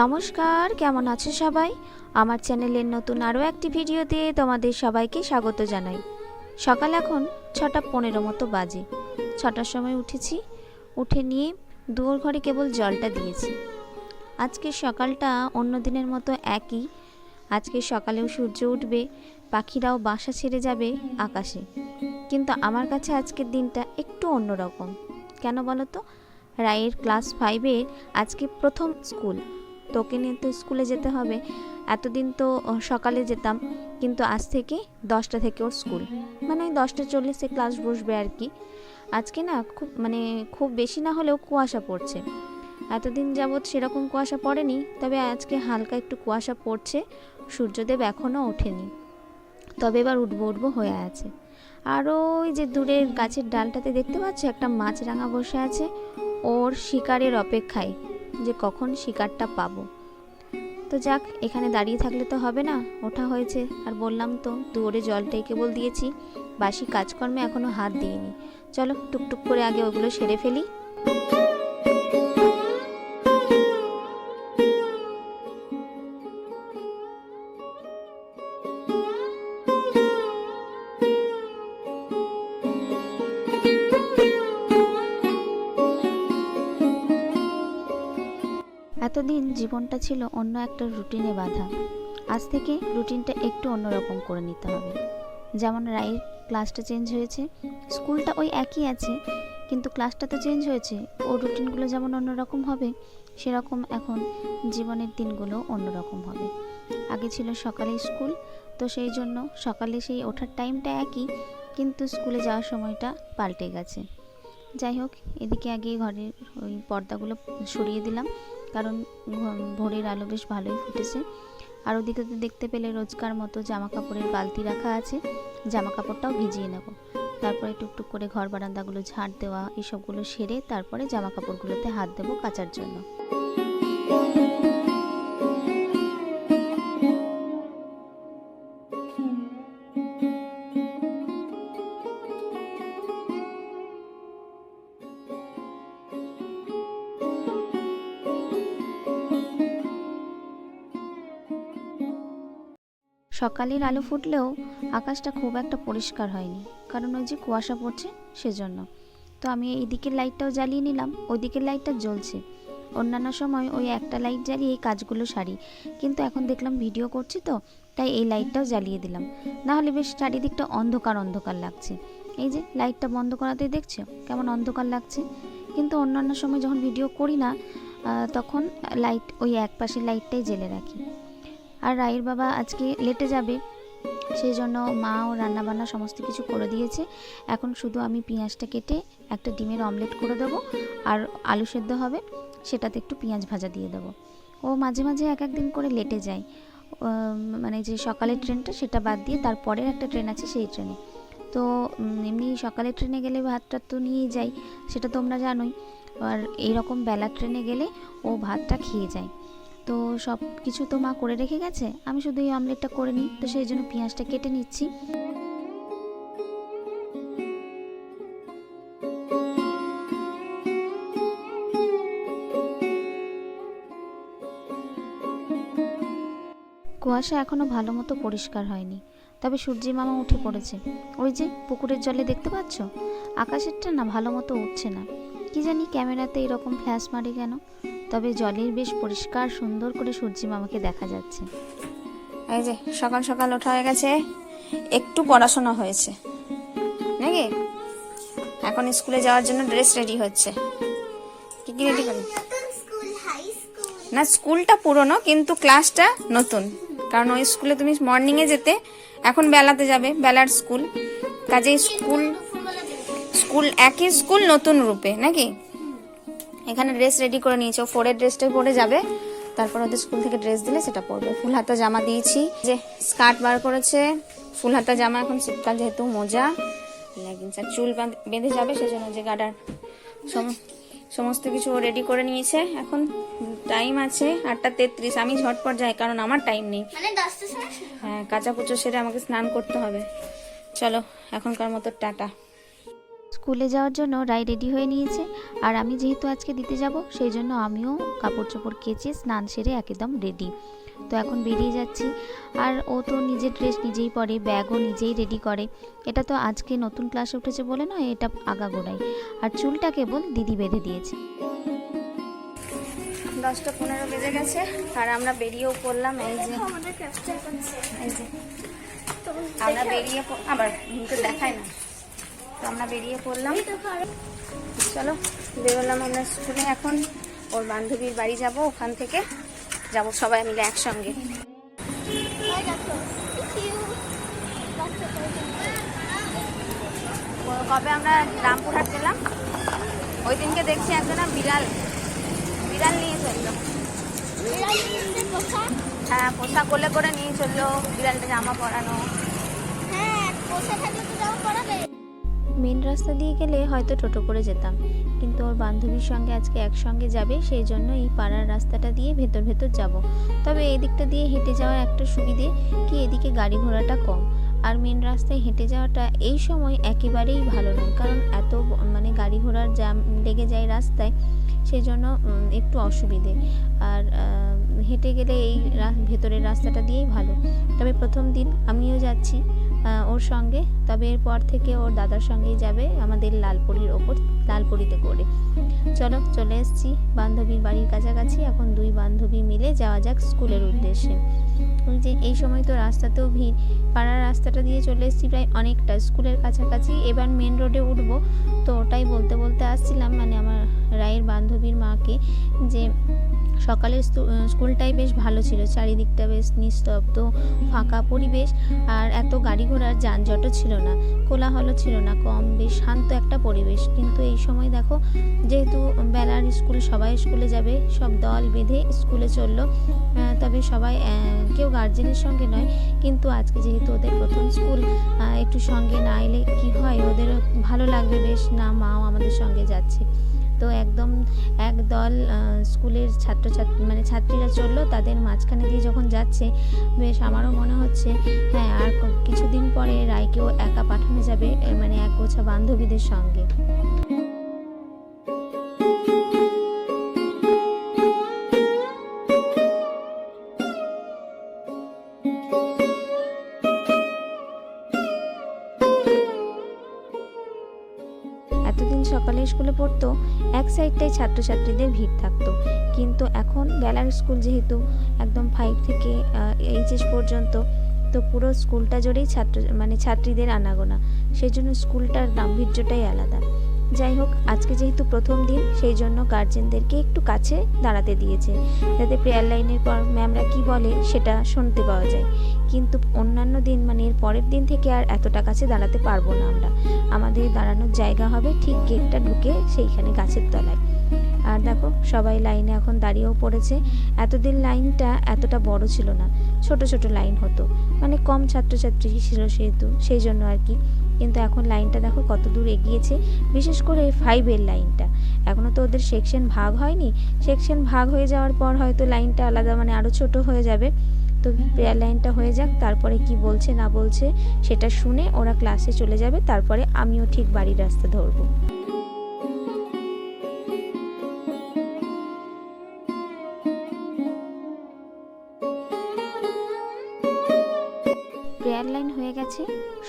নমস্কার, কেমন আছো সবাই? আমার চ্যানেলের নতুন আরও একটি ভিডিওতে তোমাদের সবাইকে স্বাগত জানাই। সকাল এখন ছটা পনেরো মতো বাজে। ছটার সময় উঠেছি, উঠে নিয়ে দুয়ার ঘরে কেবল জলটা দিয়েছি। আজকে সকালটা অন্য দিনের মতো একই। আজকে সকালেও সূর্য উঠবে, পাখিরাও বাসা ছেড়ে যাবে আকাশে। কিন্তু আমার কাছে আজকের দিনটা একটু অন্যরকম। কেন বলো তো রায়ের ক্লাস ফাইভের আজকে প্রথম স্কুল। তোকে নিয়ে তো স্কুলে যেতে হবে। এতদিন তো সকালে যেতাম। কিন্তু আজ থেকে দশটা থেকে ওর স্কুল। মানে ওই দশটা চল্লিশে ক্লাস বসবে আর কি। আজকে না খুব মানে খুব বেশি না হলেও কুয়াশা পড়ছে। এতদিন যাবৎ সেরকম কুয়াশা পড়েনি, তবে আজকে হালকা একটু কুয়াশা পড়ছে। সূর্যদেব এখনও ওঠেনি। তবে এবার উঠবো উঠবো হয়ে আছে। আর ওই যে দূরের গাছের ডালটাতে দেখতে পাচ্ছ? একটা মাছরাঙা বসে আছে। ওর শিকারের অপেক্ষায়। যে কখন শিকারটা পাবো। তো যাক, এখানে দাঁড়িয়ে থাকলে তো হবে না, ওঠা হয়েছে। আর বললাম তো, দুয়ারে জলটাই কেবল দিয়েছি, বাসি কাজকর্মে এখনও হাত দিইনি। চলো, টুকটুক করে আগে ওগুলো সেরে ফেলি। জীবনটা ছিল অন্য একটা রুটিনে বাঁধা। আজ থেকে রুটিনটা একটু অন্যরকম করে নিতে হবে। যেমন রায়ের ক্লাসটা চেঞ্জ হয়েছে, স্কুলটা ওই একই আছে, কিন্তু ক্লাসটা তো চেঞ্জ হয়েছে, ও রুটিনগুলো যেমন অন্যরকম হবে, সেরকম এখন জীবনের দিনগুলো অন্যরকম হবে। আগে ছিল সকালে স্কুল, তো সেই জন্য সকালে সেই ওঠার টাইমটা একই, কিন্তু স্কুলে যাওয়ার সময়টা পাল্টে গেছে। যাই হোক, এদিকে আগে ঘরের ওই পর্দাগুলো সরিয়ে দিলাম। কারণ ভোরের আলো বেশ ভালোই ফুটেছে। আর ওদিকে তো দেখতে পেলে রোজকার মতো জামা কাপড়ের বালতি রাখা আছে। জামা কাপড়টাও ভিজিয়ে নেব। তারপরে টুকটুক করে ঘর বারান্দাগুলো ঝাড় দেওয়া, এসবগুলো সেরে তারপরে জামা কাপড়গুলোতে হাত দেবো কাচার জন্য। সকালের আলো ফুটলেও আকাশটা খুব একটা পরিষ্কার হয়নি, কারণ ওই যে কুয়াশা পড়ছে সেজন্য। তো আমি এই দিকের লাইটটাও জ্বালিয়ে নিলাম, ওই দিকের লাইটটা জ্বলছে। অন্যান্য সময় ওই একটা লাইট জ্বালিয়ে এই কাজগুলো সারি, কিন্তু এখন দেখলাম ভিডিও করছি তো, তাই এই লাইটটাও জ্বালিয়ে দিলাম। না হলে বেশ চারিদিকটা অন্ধকার অন্ধকার লাগছে। এই যে লাইটটা বন্ধ করাতেই দেখছ কেমন অন্ধকার লাগছে? কিন্তু অন্যান্য সময় যখন ভিডিও করি না তখন লাইট ওই এক পাশের লাইটটাই জ্বেলে রাখি। আর রায়ের বাবা আজকে লেটে যাবে, সেই জন্য মা ও রান্নাবান্না সমস্ত কিছু করে দিয়েছে। এখন শুধু আমি পেঁয়াজটা কেটে একটা ডিমের অমলেট করে দেবো, আর আলু সেদ্ধ হবে, সেটাতে একটু পেঁয়াজ ভাজা দিয়ে দেবো। ও মাঝে মাঝে এক এক দিন করে লেটে যায়। মানে যে সকালের ট্রেনটা সেটা বাদ দিয়ে তারপরের একটা ট্রেন আছে সেই ট্রেনে। তো এমনি সকালের ট্রেনে গেলে ভাতটা তো নিয়েই যাই, সেটা তোমরা জানোই। আর এইরকম বেলা ট্রেনে গেলে ও ভাতটা খেয়ে যায়। তো সব কিছু তো মা করে রেখে গেছে, আমি শুধু এই অমলেটটা করে নিই। তো সেই জন্য পেঁয়াজটা কেটে নিচ্ছি। কুয়াশা এখনও ভালো মতো পরিষ্কার হয়নি, তবে সূর্যি মামা উঠে পড়েছে। ওই যে পুকুরের জলে দেখতে পাচ্ছ? আকাশেরটা না ভালো মতো উঠছে না। কি জানি ক্যামেরাতে এরকম ফ্ল্যাশ মারি কেন। তবে জলের বেশ পরিষ্কার, সুন্দর করে সূর্যি মামাকে দেখা যাচ্ছে। এই যে, সকাল সকাল ওঠা হয়ে গেছে। একটু পড়াশোনা হয়েছে। নাকি? এখন স্কুলে যাওয়ার জন্য ড্রেস রেডি হচ্ছে। কি কি রেডি করি না, স্কুলটা পুরনো, কিন্তু ক্লাসটা নতুন। কারণ ওই স্কুলে তুমি মর্নিংয়ে যেতে, এখন বেলাতে যাবে, বেলার স্কুল। কাজেই স্কুল স্কুল একই স্কুল, নতুন রূপে। নাকি? এখানে ড্রেস রেডি করে নিয়েছে। ও ফোরের ড্রেসটাই পরে যাবে। তারপর ওদের স্কুল থেকে ড্রেস দিলে সেটা পরবে। ফুল হাতা জামা দিয়েছি। যে স্কার্ট বার করেছে ফুল হাতা জামা এখন শীতকাল যেহেতু মোজা লেগিংস আর চুল বাঁধ- যাবে সেজন্য যে গার্ডার সমস্ত কিছু ও রেডি করে নিয়েছে। এখন টাইম আছে আটটা তেত্রিশ। আমি ঝটপট যাই কারণ আমার টাইম নেই। মানে। হ্যাঁ কাঁচা কুচো সেরে আমাকে স্নান করতে হবে। চলো এখনকার মতো টাটা। স্কুলে যাওয়ার জন্য রায় রেডি হয়ে নিয়েছে। আর আমি যেহেতু আজকে দিতে যাব সেই জন্য আমিও কাপড় চোপড় কেচে স্নান সেরে একদম রেডি। তো এখন বেরিয়ে যাচ্ছি। আর ও তো নিজের ড্রেস নিজেই পরে ব্যাগও নিজেই রেডি করে। এটা তো আজকে নতুন ক্লাসে উঠেছে বলে নয় এটা আগাগোড়াই। আর চুলটা কেবল দিদি বেঁধে দিয়েছে। দশটা পনেরো বেজে গেছে আর আমরা বেরিয়েও পড়লাম এই যে। আমরা বেরিয়ে আবার দেখায় না। আমরা বেরিয়ে পড়লাম। চলো, বেরোলাম আমরা স্কুলে। এখন ওর বান্ধবীর বাড়ি যাব, ওখান থেকে যাব সবাই মিলে একসঙ্গে। কবে আমরা রামপুরহাট গেলাম? ওই দিনকে দেখছি একজনা বিড়াল। বিড়াল নিয়ে চলল। হ্যাঁ পোশাক কোলে করে নিয়ে চলল বিড়ালটা জামা পরানো। হ্যাঁ পোষা থাকলে তো যাও পড়াবে মেন রাস্তা দিয়ে গেলে হয়তো টোটো করে যেতাম। কিন্তু ওর বান্ধবীর সঙ্গে আজকে একসঙ্গে যাবে, সেই জন্য এই পাড়ার রাস্তাটা দিয়ে ভেতর ভেতর যাব। তবে এই দিকটা দিয়ে হেঁটে যাওয়ার একটা সুবিধে কি, এদিকে গাড়ি ঘোড়াটা কম। আর মেন রাস্তায় হেঁটে যাওয়াটা এই সময় একেবারেই ভালো নয়। কারণ এত মানে গাড়ি ঘোড়ার জ্যাম লেগে যায় রাস্তায়, সেই জন্য একটু অসুবিধে। আর হেঁটে গেলে এই ভেতরের রাস্তাটা দিয়েই ভালো। তবে প্রথম দিন আমিও যাচ্ছি। ওর সঙ্গে। তবে এরপর থেকে ওর দাদার সঙ্গেই যাবে আমাদের লালপুরির ওপর, লালপুরিতে করে। চলো, চলে এসেছি বান্ধবীর বাড়ির কাছাকাছি। এখন দুই বান্ধবী মিলে যাওয়া যাক স্কুলের উদ্দেশ্যে। যে, এই সময় তো রাস্তাতেও ভিড়। পাড়ার রাস্তাটা দিয়ে চলে এসেছি প্রায় অনেকটা। স্কুলের কাছাকাছি। এবার মেন রোডে উঠব। তো ওটাই বলতে বলতে আসছিলাম মানে আমার রায়ের বান্ধবীর মাকে যে সকালের স্কু- স্কুলটাই বেশ ভালো ছিল, চারিদিকটা বেশ নিস্তব্ধ, ফাঁকা পরিবেশ, আর এত গাড়ি ঘোড়ার যানজটও ছিল না, কোলাহলও ছিল না, কম বেশ শান্ত একটা পরিবেশ। কিন্তু এই সময় দেখো, যেহেতু বেলার স্কুল, সবাই স্কুলে যাবে, সব দল বেঁধে স্কুলে চলল তবে সবাই কেউ গার্জেনের সঙ্গে নয়, কিন্তু আজকে যেহেতু ওদের প্রথম স্কুল একটু সঙ্গে না এলে কি হয়? ওদের ভালো লাগবে, বেশ না, মাও আমাদের সঙ্গে যাচ্ছে। তো একদম একদল স্কুলের ছাত্রছাত্রী মানে ছাত্রীরা চলল, তাদের মাঝখানে দিয়ে যখন যাচ্ছে, বেশ আমারও মনে হচ্ছে হ্যাঁ আর কিছুদিন পরে রায়কেও একা পাঠানো যাবে মানে এক গোছা বান্ধবীদের সঙ্গে। পড়তো এক সাইডটাই ছাত্রছাত্রীদের ভিড় থাকতো। কিন্তু এখন বেলার স্কুল যেহেতু একদম ফাইভ থেকে এইচএস পর্যন্ত, তো পুরো স্কুলটা জুড়েই ছাত্র মানে ছাত্রীদের আনাগোনা। সেই জন্য স্কুলটার গাম্ভীর্যটাই আলাদা। যাই হোক, আজকে যেহেতু প্রথম দিন, সেই জন্য গার্জেনদেরকে একটু কাছে দাঁড়াতে দিয়েছে। যাতে প্রেয়ার লাইনের পর ম্যামরা কি বলে, সেটা শুনতে পাওয়া যায়। কিন্তু অন্যান্য দিন মানে এর পরের দিন থেকে আর এতটা কাছে দাঁড়াতে পারব না আমরা। আমাদের দাঁড়ানোর জায়গা হবে ঠিক গেটটা ঢুকে সেইখানে গাছের তলায়। আর দেখো, সবাই লাইনে এখন দাঁড়িয়েও পড়েছে। এতদিন লাইনটা এতটা বড় ছিল না, ছোট ছোট লাইন হতো। মানে কম ছাত্রছাত্রী ছিল সেহেতু, সেই জন্য আর কি। কিন্তু এখন লাইনটা দেখো কত দূর এগিয়েছে, বিশেষ করে এই ফাইভের লাইনটা। এখনও তো ওদের সেকশন ভাগ হয়নি সেকশন ভাগ হয়ে যাওয়ার পর হয়তো লাইনটা আলাদা মানে আরও ছোট হয়ে যাবে। তো প্রেয়ার লাইনটা হয়ে যাক, তারপরে কি বলছে না বলছে সেটা শুনে ওরা ক্লাসে চলে যাবে, তারপরে আমিও ঠিক বাড়ির রাস্তা ধরবো।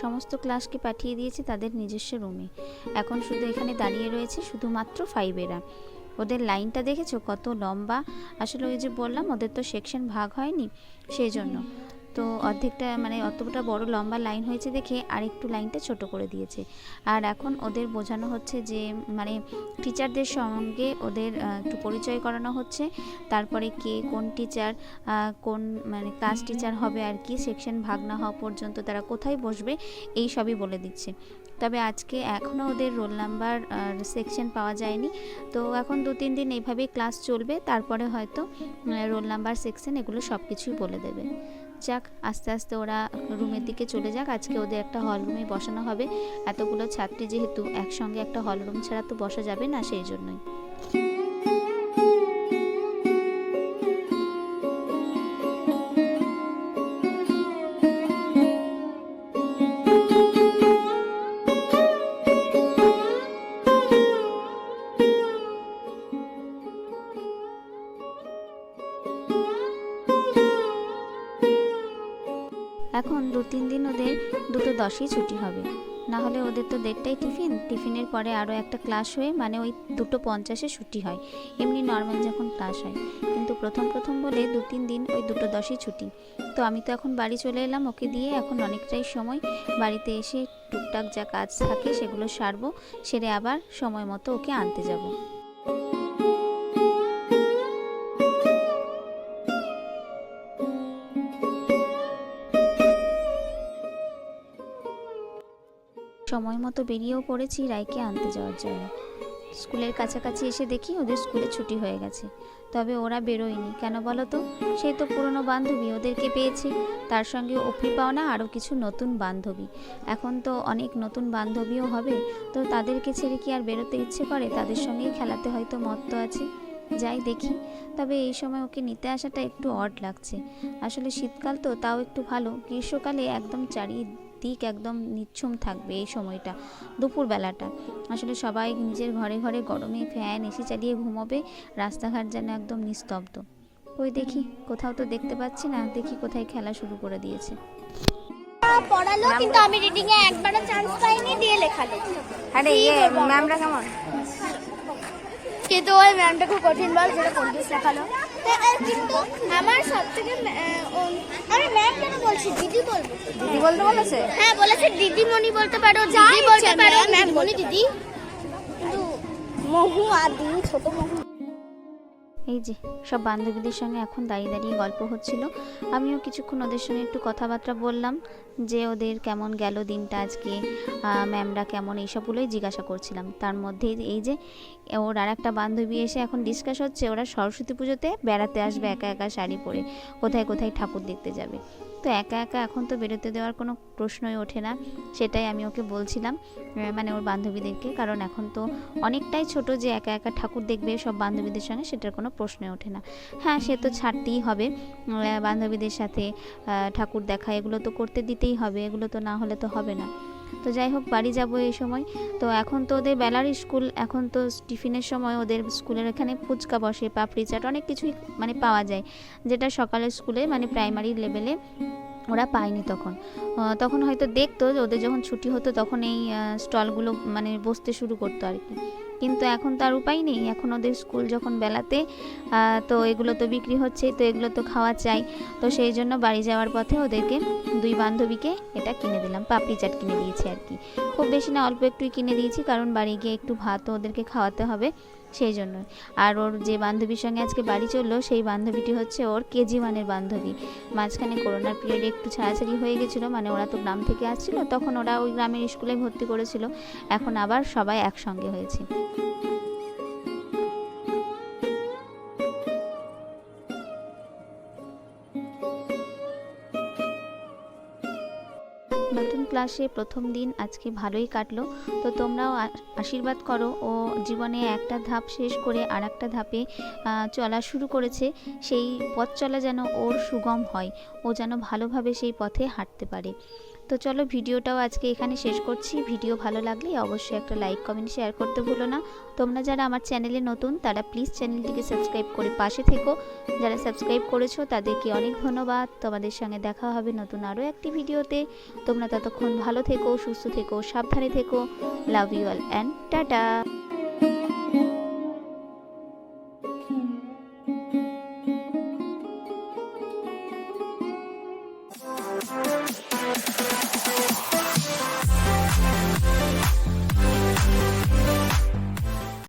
সমস্ত ক্লাসকে পাঠিয়ে দিয়েছি তাদের নিজস্ব রুমে। এখন শুধু এখানে দাঁড়িয়ে রয়েছে শুধুমাত্র ফাইভেরা। ওদের লাইনটা দেখেছ? কত লম্বা। আসলে ওই যে বললাম, ওদের তো সেকশন ভাগ হয়নি। সেই জন্য। তো অর্ধেকটা মানে অতটা বড় লম্বা লাইন হয়েছে দেখে আর একটু লাইনটা ছোট করে দিয়েছে। আর এখন ওদের বোঝানো হচ্ছে যে মানে টিচারদের সঙ্গে ওদের একটু পরিচয় করানো হচ্ছে। তারপরে কে কোন টিচার কোন মানে ক্লাস টিচার হবে আর কি সেকশন ভাগ না হওয়া পর্যন্ত তারা কোথায় বসবে, এই সবই বলে দিচ্ছে। তবে আজকে এখনও ওদের রোল নাম্বার সেকশন পাওয়া যায়নি। তো এখন দু তিন দিন এইভাবেই ক্লাস চলবে, তারপরে হয়তো রোল নাম্বার সেকশন এগুলো সব কিছুই বলে দেবে। যাক, আস্তে আস্তে ওরা রুমের দিকে চলে যাক। আজকে ওদের একটা হল রুমে বসানো হবে। এতগুলো ছাত্রী যেহেতু একসঙ্গে একটা হল রুম ছাড়া তো বসা যাবে না সেই জন্যই। তিন দিন ওদের দুটো দশই ছুটি হবে। না হলে ওদের তো দেড়টাই টিফিন। টিফিনের পরে আরও একটা ক্লাস হয়ে মানে ওই দুটো পঞ্চাশে ছুটি হয়। এমনি নর্মাল যখন ক্লাস হয়। কিন্তু প্রথম প্রথম বলে দু তিন দিন ওই দুটো দশই ছুটি। তো আমি তো এখন বাড়ি চলে এলাম ওকে দিয়ে। এখন অনেকটাই সময়। বাড়িতে এসে টুকটাক যা কাজ থাকে সেগুলো সারবো। সেরে আবার সময় মতো ওকে আনতে যাব। সময় মতো বেরিয়েও পড়েছি রায়কে আনতে যাওয়ার জন্য। স্কুলের কাছাকাছি এসে দেখি ওদের স্কুলে ছুটি হয়ে গেছে। তবে ওরা বেরোয়নি। কেন বলো তো? সেই তো পুরনো বান্ধবী ওদেরকে পেয়েছে। তার সঙ্গে অফি পাওনা আরও কিছু নতুন বান্ধবী। এখন তো অনেক নতুন বান্ধবীও হবে। তো তাদেরকে ছেড়ে কি আর বেরোতে ইচ্ছে করে? তাদের সঙ্গেই খেলাতে হয়তো মত্ত আছে। যাই দেখি। তবে এই সময় ওকে নিতে আসাটা একটু অড লাগছে। আসলে শীতকাল তো তাও একটু ভালো। গ্রীষ্মকালে একদম চারিদিক একদম নিচ্ছুম থাকবে এই সময়টা দুপুরবেলাটা। আসলে সবাই নিজের ঘরে ঘরে গরমে ফ্যান এসি চালিয়ে ঘুমোবে রাস্তাঘাট যেন একদম নিস্তব্ধ। ওই দেখি কোথাও তো দেখতে পাচ্ছি না দেখি কোথায় খেলা শুরু করে দিয়েছে। পড়ালো কিন্তু আমি রিডিং এ একবারও চান্স পাইনি দিয়ে লেখালো। আরে কি ইয়ে? ম্যামরা কেমন? কিন্তু ওই ম্যামটা খুব কঠিন বল যেটা কন্টিনিউস লেখালো কিন্তু আমার সব আমি ম্যাম কেন বলছি? দিদি বলব। দিদি বলতে বলেছে? হ্যাঁ বলেছে দিদিমণি বলতে পারো দিদি বলতে পারো ম্যাম বলি দিদি। কিন্তু মহু আর দিদি ছোট মহু। এই যে সব বান্ধবীদের সঙ্গে এখন দাঁড়িয়ে দাঁড়িয়ে গল্প হচ্ছিল। আমিও কিছুক্ষণ ওদের সঙ্গে একটু কথাবার্তা বললাম। যে ওদের কেমন গেল দিনটা আজকে ম্যামরা কেমন, এইসবগুলোই জিজ্ঞাসা করছিলাম। তার মধ্যে এই যে, ওর আর একটা বান্ধবী এসে এখন ডিসকাস হচ্ছে, ওরা সরস্বতী পুজোতে বেড়াতে আসবে একা একা শাড়ি পরে, কোথায় কোথায় ঠাকুর দেখতে যাবে। তো একা একা এখন তো বেরোতে দেওয়ার কোনো প্রশ্নই ওঠে না, সেটাই আমি ওকে বলছিলাম মানে ওর বান্ধবীদেরকে। কারণ এখন তো অনেকটাই ছোট যে একা একা ঠাকুর দেখবে সব বান্ধবীদের সঙ্গে, সেটার কোনো প্রশ্নই ওঠে না। হ্যাঁ সে তো ছাড়তেই হবে। বান্ধবীদের সাথে ঠাকুর দেখা, এগুলো তো করতে দিতেই হবে, এগুলো তো না হলে তো হবে না। তো যাই হোক, বাড়ি যাব এই সময়। তো এখন তো ওদের বেলার স্কুল, এখন তো টিফিনের সময় ওদের স্কুলের এখানে ফুচকা বসে, পাপড়ি চাট, অনেক কিছুই মানে পাওয়া যায়। যেটা সকালের স্কুলে মানে প্রাইমারি লেভেলে ওরা পায়নি তখন। তখন হয়তো দেখতো ওদের যখন ছুটি হতো তখন এই স্টলগুলো মানে বসতে শুরু করতো আর কি। কিন্তু এখন তার উপায় নেই। এখন ওদের স্কুল যখন বেলাতে তো এগুলো তো বিক্রি হচ্ছে তো এগুলো তো খাওয়া চাই। তো সেই জন্য বাড়ি যাওয়ার পথে ওদেরকে দুই বান্ধবীকে এটা কিনে দিলাম, পাপড়ি চাট কিনে দিয়েছি আর কি। খুব বেশি না, অল্প একটুই কিনে দিয়েছি, কারণ বাড়ি গিয়ে একটু ভাতও ওদেরকে খাওয়াতে হবে। সেই জন্য আর ওর যে বান্ধবীর সঙ্গে আজকে বাড়ি চলল, সেই বান্ধবীটি হচ্ছে ওর কেজি ওয়ানের বান্ধবী। মাঝখানে করোনার পিরিয়ডে একটু ছাড়াছাড়ি হয়ে গেছিল মানে ওরা তো গ্রাম থেকে আসছিল, তখন ওরা ওই গ্রামের স্কুলে ভর্তি করেছিল। এখন আবার সবাই একসঙ্গে হয়েছে। নতুন ক্লাসে প্রথম দিন আজকে ভালোই কাটলো। তো তোমরাও আশীর্বাদ করো ও জীবনে একটা ধাপ শেষ করে আর একটা ধাপে চলা শুরু করেছে। সেই পথ চলা যেন ওর সুগম হয়। ও যেন ভালোভাবে সেই পথে হাঁটতে পারে। তো চলো ভিডিওটাও আজকে এখানে শেষ করছি। ভিডিও ভালো লাগলে অবশ্যই একটা লাইক কমেন্ট শেয়ার করতে ভুলো না। তোমরা যারা আমার চ্যানেলে নতুন, তারা প্লিজ চ্যানেলটিকে সাবস্ক্রাইব করে পাশে থেকো। যারা সাবস্ক্রাইব করেছ, তাদেরকে অনেক ধন্যবাদ। তোমাদের সঙ্গে দেখা হবে নতুন আরও একটি ভিডিওতে। তোমরা ততক্ষণ ভালো থেকো, সুস্থ থেকো, সাবধানে থেকো। Love you all and tata